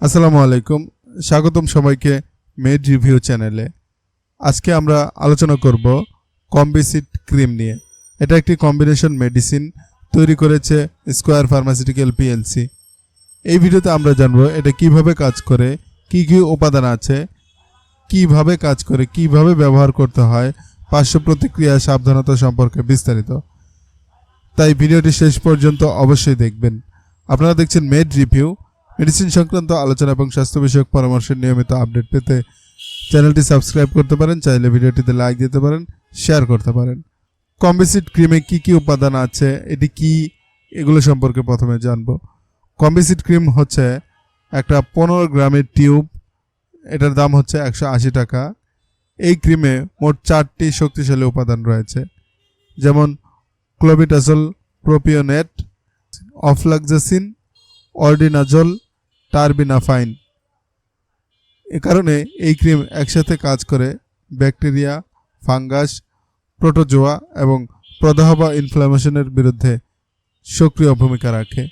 আসসালামু আলাইকুম। স্বাগতম সবাইকে মেড রিভিউ চ্যানেলে। আজকে আমরা আলোচনা করব কম্বিসিট ক্রিম নিয়ে। এটা একটি কম্বিনেশন মেডিসিন তৈরি করেছে স্কোয়ার ফার্মাসিউটিক্যাল পিএলসি। এই ভিডিওতে আমরা জানব এটা কীভাবে কাজ করে, কি কি উপাদান আছে, কীভাবে কাজ করে, কীভাবে ব্যবহার করতে হয়, পার্শ্ব প্রতিক্রিয়া সাবধানতা সম্পর্কে বিস্তারিত। তাই ভিডিওটি শেষ পর্যন্ত অবশ্যই দেখবেন। আপনারা দেখছেন মেড রিভিউ মেডিসিন সংক্রান্ত আলোচনা এবং স্বাস্থ্য বিষয়ক পরামর্শের নিয়মিত আপডেট পেতে চ্যানেলটি সাবস্ক্রাইব করতে পারেন, চাইলে ভিডিওটিতে লাইক দিতে পারেন, শেয়ার করতে পারেন। কম্বিসিড ক্রিমে কি কি উপাদান আছে, এটি কি, এগুলো সম্পর্কে প্রথমে জানব। কম্বিসিড ক্রিম হচ্ছে একটা পনেরো গ্রামের টিউব, এটার দাম হচ্ছে একশো আশি টাকা। এই ক্রিমে মোট চারটি শক্তিশালী উপাদান রয়েছে, যেমন ক্লোবিটাজল প্রোপিওনেট, অফলাক্সাসিন, অর্ডিনাজল টার্বিনাফাইন এ কারণে এই ক্রিম একসাথে কাজ করে ব্যাকটেরিয়া ফাঙ্গাস প্রোটোজোয়া এবং প্রদাহ বা ইনফ্লামেশনের বিরুদ্ধে সক্রিয় ভূমিকা রাখে।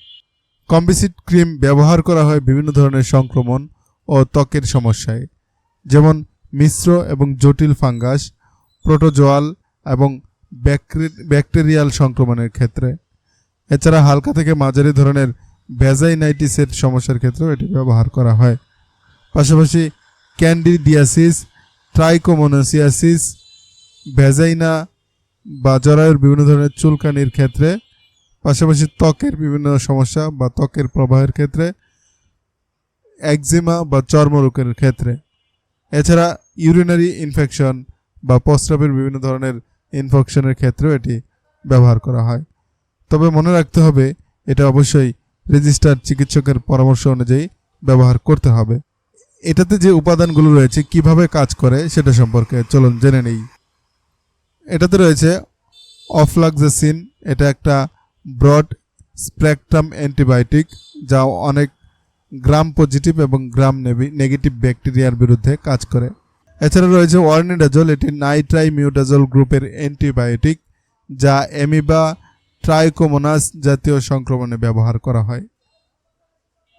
কম্বিসিড ক্রিম ব্যবহার করা হয় বিভিন্ন ধরনের সংক্রমণ ও ত্বকের সমস্যায়, যেমন মিশ্র এবং জটিল ফাঙ্গাস প্রোটোজোয়াল এবং ব্যাকটেরিয়াল সংক্রমণের ক্ষেত্রে। এছাড়া হালকা থেকে মাঝারি ধরনের ভ্যাজাইনাইটিসের সমস্যার ক্ষেত্রেও এটি ব্যবহার করা হয়। পাশাপাশি ক্যান্ডিডিয়াসিস, ট্রাইকোমোনোসিয়াসিস ভ্যাজাইনা বা জরায়ুর বিভিন্ন ধরনের চুলকানির ক্ষেত্রে, পাশাপাশি ত্বকের বিভিন্ন সমস্যা বা ত্বকের প্রবাহের ক্ষেত্রে, একজিমা বা চর্মরোগের ক্ষেত্রে। এছাড়া ইউরিনারি ইনফেকশন বা প্রস্রাবের বিভিন্ন ধরনের ইনফেকশনের ক্ষেত্রেও এটি ব্যবহার করা হয়। তবে মনে রাখতে হবে, এটা অবশ্যই রেজিস্টার চিকিৎসকের পরামর্শ অনুযায়ী ব্যবহার করতে হবে। এটাতে যে উপাদানগুলো রয়েছে, কীভাবে কাজ করে সেটা সম্পর্কে চলুন জেনে নেই। এটাতে রয়েছে অফলাক্সাসিন, এটা একটা ব্রড স্প্রেকট্রাম অ্যান্টিবায়োটিক যা অনেক গ্রাম পজিটিভ এবং গ্রাম নেগেটিভ ব্যাকটেরিয়ার বিরুদ্ধে কাজ করে। এছাড়া রয়েছে ওয়ার্নিডাজল, এটি নাইট্রাই মিউটাজল গ্রুপের অ্যান্টিবায়োটিক যা এমিবা ট্রাইকোমোনাস জাতীয় সংক্রমণে ব্যবহার করা হয়।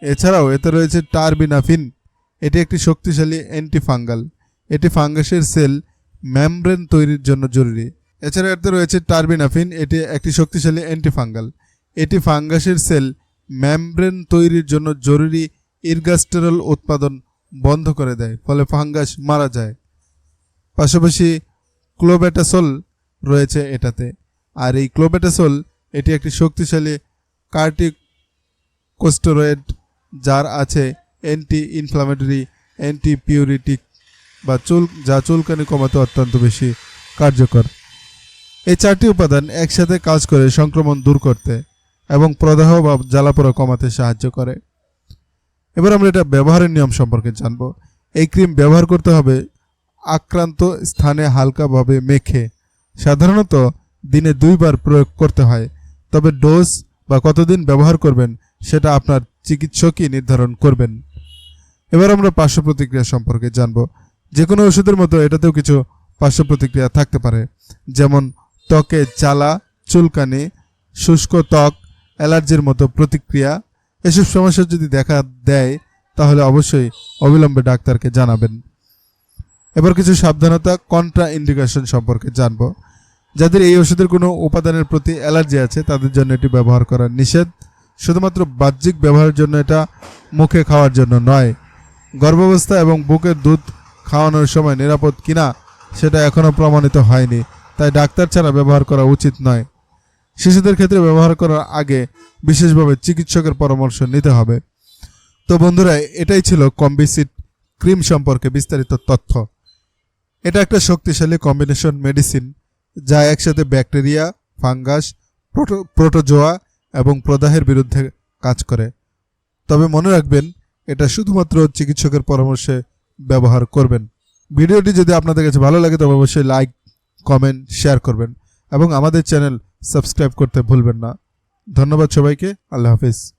এছাড়াও এতে রয়েছে টারবিনাফিন, এটি একটি শক্তিশালী অ্যান্টিফাঙ্গাল। এটি ফাঙ্গাসের সেল ম্যামব্রেন তৈরির জন্য জরুরি। এছাড়া এতে রয়েছে টারবিনাফিন, এটি একটি শক্তিশালী অ্যান্টিফাঙ্গাল। এটি ফাঙ্গাসের সেল ম্যামব্রেন তৈরির জন্য জরুরি ইরগাস্টেরল উৎপাদন বন্ধ করে দেয়, ফলে ফাঙ্গাস মারা যায়। পাশাপাশি ক্লোবেটাসল রয়েছে এটাতে। আর এই ক্লোবেটাসল এটি একটি শক্তিশালী কার্টিকোস্টেরয়েড যার আছে অ্যান্টি ইনফ্লামেটরি অ্যান্টি পিউরিটিক বা চুল, যা চুলকানি কমাতে অত্যন্ত বেশি কার্যকর। এই চারটি উপাদান একসাথে কাজ করে সংক্রমণ দূর করতে এবং প্রদাহ বা জ্বালাপোড়া কমাতে সাহায্য করে। এবার আমরা এটা ব্যবহারের নিয়ম সম্পর্কে জানব। এই ক্রিম ব্যবহার করতে হবে আক্রান্ত স্থানে হালকাভাবে মেখে। সাধারণত দিনে দুইবার প্রয়োগ করতে হয় তবে ডোজ বা কতদিন ব্যবহার করবেন সেটা আপনার চিকিৎসকই নির্ধারণ করবেন। এবার আমরা পার্শ্ব প্রতিক্রিয়া সম্পর্কে জানব। যে কোনো ওষুধের মতো এটাতেও কিছু পার্শ্ব প্রতিক্রিয়া থাকতে পারে। যেমন ত্বকে জ্বালা, চুলকানি, শুষ্ক ত্বক, অ্যালার্জির মতো প্রতিক্রিয়া। এসব সমস্যা যদি দেখা দেয়, তাহলে অবশ্যই অবিলম্বে ডাক্তারকে জানাবেন। এবার কিছু সাবধানতা কন্ট্রা ইন্ডিকেশন সম্পর্কে জানব। যাদের এই ওষুধের কোনো উপাদানের প্রতি অ্যালার্জি আছে, তাদের জন্য এটি ব্যবহার করা নিষেধ। শুধুমাত্র বাহ্যিক ব্যবহারের জন্য এটা মুখে খাওয়ার জন্য নয়। গর্ভাবস্থা এবং বুকের দুধ খাওয়ানোর সময় নিরাপদ কিনা, সেটা এখনও প্রমাণিত হয়নি। তাই ডাক্তার ছাড়া ব্যবহার করা উচিত নয়। শিশুদের ক্ষেত্রে ব্যবহার করার আগে বিশেষভাবে চিকিৎসকের পরামর্শ নিতে হবে। তো বন্ধুরা, এটাই ছিল কম্বিসিট ক্রিম সম্পর্কে বিস্তারিত তথ্য। এটা একটা শক্তিশালী কম্বিনেশন মেডিসিন। যা একসাথে ব্যাকটেরিয়া, ফাঙ্গাস, প্রোটো, প্রোটোজোয়া এবং প্রদাহের বিরুদ্ধে কাজ করে। তবে মনে রাখবেন, এটা শুধুমাত্র চিকিৎসকের পরামর্শে ব্যবহার করবেন। ভিডিওটি যদি আপনাদের কাছে ভালো লাগে, তবে অবশ্যই লাইক, কমেন্ট, শেয়ার করবেন এবং আমাদের চ্যানেল সাবস্ক্রাইব করতে ভুলবেন না। ধন্যবাদ সবাইকে। আল্লাহ হাফিজ।